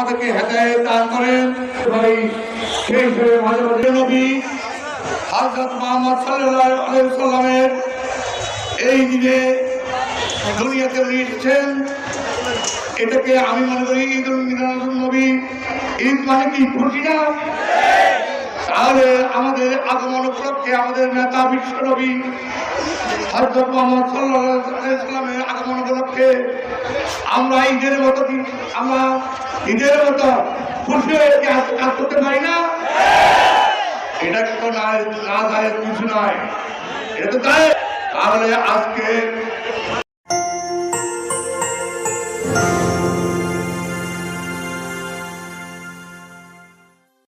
আমাদেরকে হেদায়ত দান করেন। এই দিনে দুনিয়াতে এসেছেন। এটাকে আমি মনে করি নবী। ঈদ মানে কি, খুশি না? তাহলে আমাদের আগমন উপলক্ষে আমাদের নেতা বিশ্ব নবী হযরত মুহাম্মদ সাল্লামের আগমন উপলক্ষে আমরা ঈদের মতো আমরা ঈদের মতো খুশি হয়ে কাজ করতে পারি না? এটা তো না দায়ের কিছু নয় এটা তো দায় তাহলে আজকে